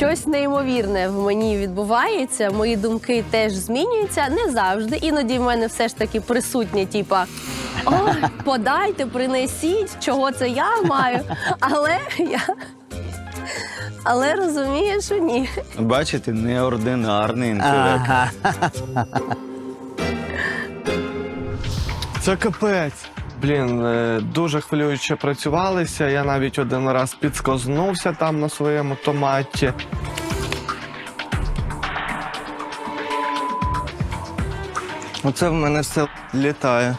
Щось неймовірне в мені відбувається. Мої думки теж змінюються не завжди. Іноді в мене все ж таки присутнє, типа. О, подайте, принесіть, чого це я маю. Але я але розумію, що ні. Бачите, неординарний інтелект. Ага. Це капець. Блін, е, дуже хвилююче працювалися. Я навіть один раз підскознувся там на своєму томаті. Оце в мене все літає.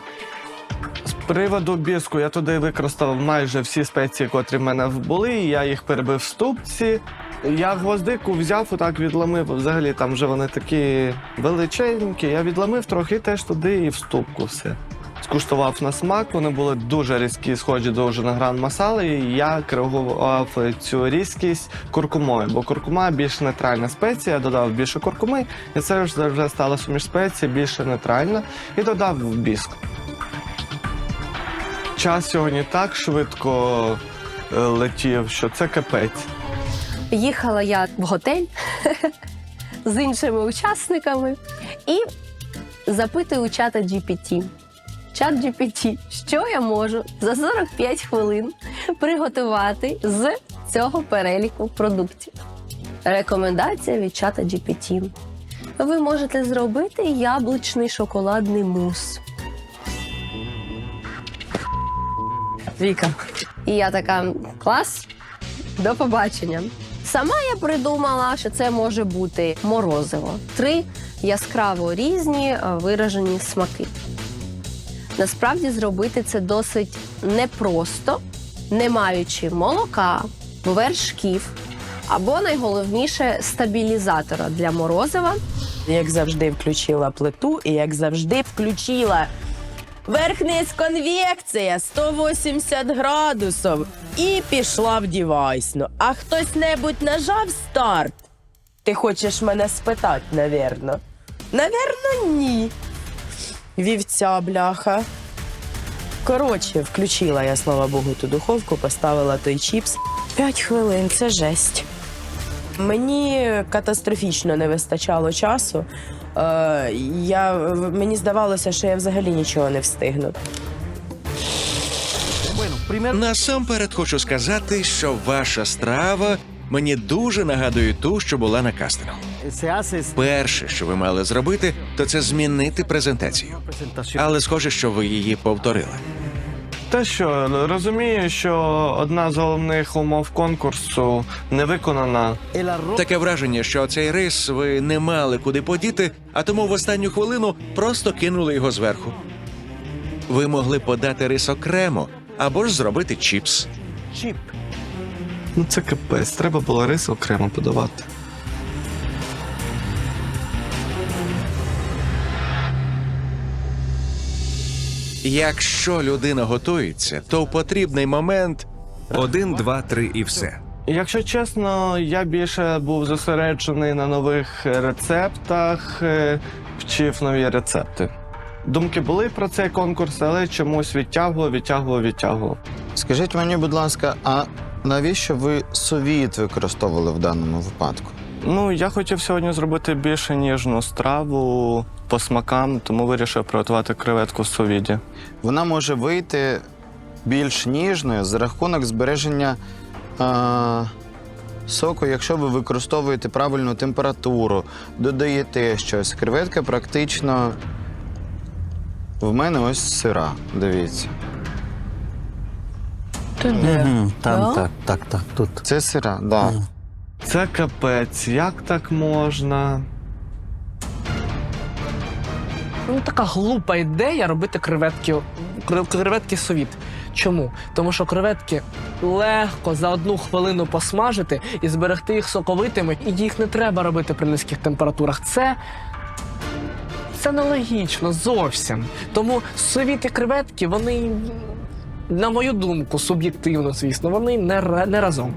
З приводу біску я туди використав майже всі спеції, котрі в мене були. і Я їх перебив в ступці. Я гвоздику взяв, отак відламив. Взагалі там вже вони такі величенькі. Я відламив трохи теж туди і в ступку все. Скуштував на смак, вони були дуже різкі, схожі до вже на гран масали. І я коригував цю різкість куркумою, бо куркума більш нейтральна спеція, додав більше куркуми, і це вже стала суміш спецій більше нейтральна, і додав біск. Час сьогодні так швидко е, летів, що це капець. Їхала я в готель з іншими учасниками і запитую чата GPT. Чат GPT, що я можу за 45 хвилин приготувати з цього переліку продуктів. Рекомендація від чата GPT. Ви можете зробити яблучний шоколадний мус. Віка. І я така клас, до побачення. Сама я придумала, що це може бути морозиво. Три яскраво різні виражені смаки. Насправді зробити це досить непросто, не маючи молока, вершків або найголовніше стабілізатора для морозива. Як завжди, включила плиту і як завжди включила. Верхниз конвекція 180 градусів і пішла в дівайсну. А хтось небудь нажав старт? Ти хочеш мене спитати, навірно? Навірно, ні. Вівця, бляха. Коротше, включила я, слава Богу, ту духовку, поставила той чіпс. П'ять хвилин це жесть. Мені катастрофічно не вистачало часу. Е, я, мені здавалося, що я взагалі нічого не встигну. Насамперед хочу сказати, що ваша страва мені дуже нагадує ту, що була на кастингу. Перше, що ви мали зробити, то це змінити презентацію. Але схоже, що ви її повторили. Те, що розумію, що одна з головних умов конкурсу не виконана. Таке враження, що цей рис ви не мали куди подіти, а тому в останню хвилину просто кинули його зверху. Ви могли подати рис окремо або ж зробити чіпс. chip. Ну це капець. Треба було рис окремо подавати. Якщо людина готується, то в потрібний момент Один, два, три і все. Якщо чесно, я більше був зосереджений на нових рецептах, е, вчив нові рецепти. Думки були про цей конкурс, але чомусь відтягував, відтягував, відтягував. Скажіть мені, будь ласка, а навіщо ви совіт використовували в даному випадку? Ну, я хотів сьогодні зробити більше ніжну страву по смакам, тому вирішив приготувати креветку в совіді. Вона може вийти більш ніжною за рахунок збереження а, соку, якщо ви використовуєте правильну температуру, додаєте щось. Креветка практично в мене ось сира. Дивіться. Мгм, Там, так, так, так, тут. Це сира, так. Да. Це капець, як так можна? Ну, така глупа ідея робити креветки, кре- креветки совіт. Чому? Тому що креветки легко за одну хвилину посмажити і зберегти їх соковитими, і їх не треба робити при низьких температурах. Це. Це нелогічно зовсім. Тому совіт і креветки, вони, на мою думку, суб'єктивно, звісно, вони не, ра- не разом.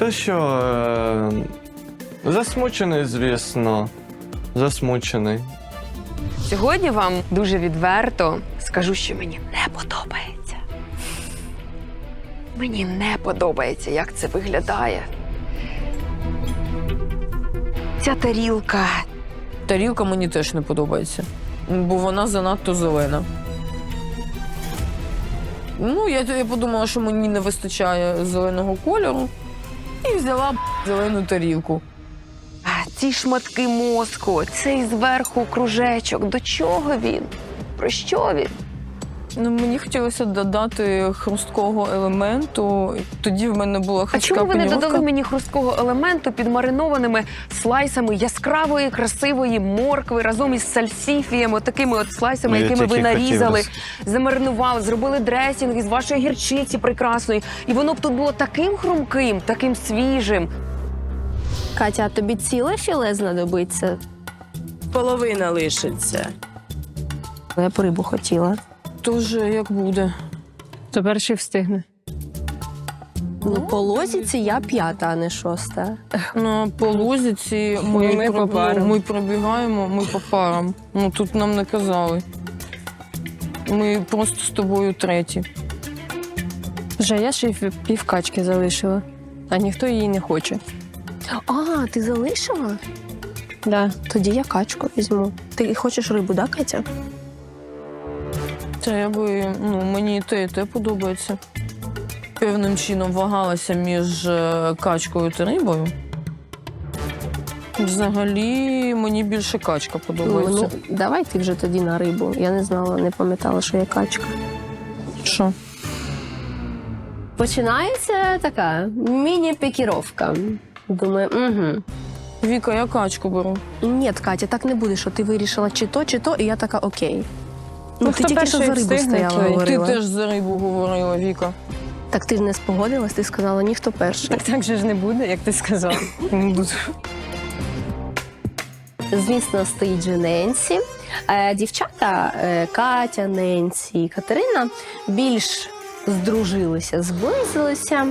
Те, що е, засмучений, звісно. Засмучений. Сьогодні вам дуже відверто скажу, що мені не подобається. Мені не подобається, як це виглядає. ця тарілка. Тарілка мені теж не подобається, бо вона занадто зелена. Ну, я, я подумала, що мені не вистачає зеленого кольору, і взяла зелену тарілку. А ці шматки мозку, цей зверху кружечок. До чого він? Про що він? Ну, мені хотілося додати хрусткого елементу. Тоді в мене була А чому ви не додали мені хрусткого елементу під маринованими слайсами яскравої, красивої моркви разом із сальсіфієм, от такими от слайсами, Ну, я якими ви тільки хотів нарізали, замаринували, зробили дресінг із вашої гірчиці прекрасної. І воно б тут було таким хрумким, таким свіжим. Катя, а тобі ціле філе знадобиться? Половина лишиться. Я б рибу хотіла. Тож як буде? То перший встигне. Ну, по лозіці я п'ята, а не шоста. На по лозіці ми, Ми по парам. ми пробігаємо, ми по парам. Ну тут нам не казали. Ми просто з тобою треті. Вже я ще й пів качки залишила, а ніхто її не хоче. А, ти залишила? Да. Тоді я качку візьму. Ти хочеш рибу, да, Катя? Та я би, ну, мені і те, і те подобається. Певним чином вагалася між е, качкою та рибою. Взагалі, мені більше качка подобається. Ну, давай ти вже тоді на рибу. Я не знала, не пам'ятала, що я качка. Що? Починається така міні-пікіровка. Думаю, угу. Віка, я качку беру. Ні, Катя, так не буде, що ти вирішила чи то, чи то, і я така окей. Ну, Ну, ти тільки що за рибу стояла, говорила. Ти теж за рибу говорила, Віка. Так ти ж не спогодилась, ти сказала ніхто перший. Так так же ж не буде, як ти сказав. Не буду. Звісно, стоїть же Ненсі. Е, Дівчата е, Катя, Ненсі і Катерина більш здружилися, зблизилися.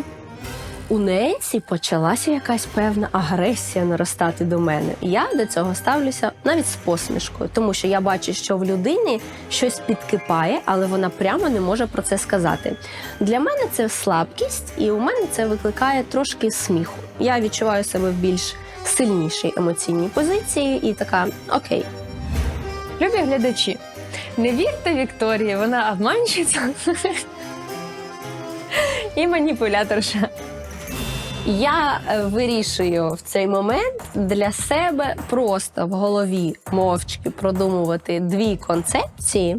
У Ненсі почалася якась певна агресія наростати до мене. Я до цього ставлюся навіть з посмішкою, тому що я бачу, що в людині щось підкипає, але вона прямо не може про це сказати. Для мене це слабкість, і у мене це викликає трошки сміху. Я відчуваю себе в більш сильнішій емоційній позиції і така окей. Любі глядачі, не вірте Вікторії, вона обманщиця і маніпуляторша. Я е, вирішую в цей момент для себе просто в голові мовчки продумувати дві концепції,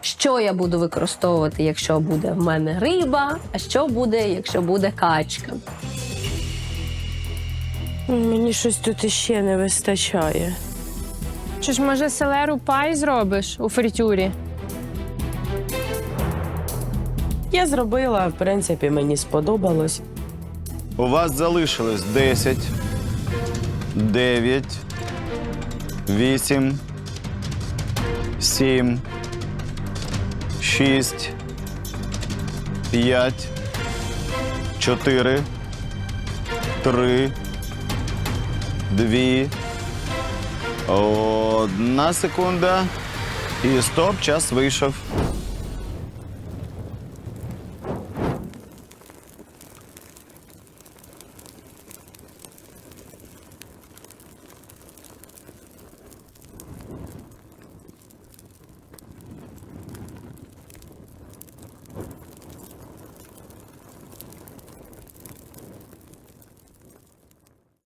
що я буду використовувати, якщо буде в мене риба, а що буде, якщо буде качка. Мені щось тут іще не вистачає. Чи ж може селеру пай зробиш у фритюрі? Я зробила, в принципі, мені сподобалось. У вас залишилось 10, 9, 8, 7, 6, 5, 4, 3, 2, одна секунда. І стоп, час вийшов.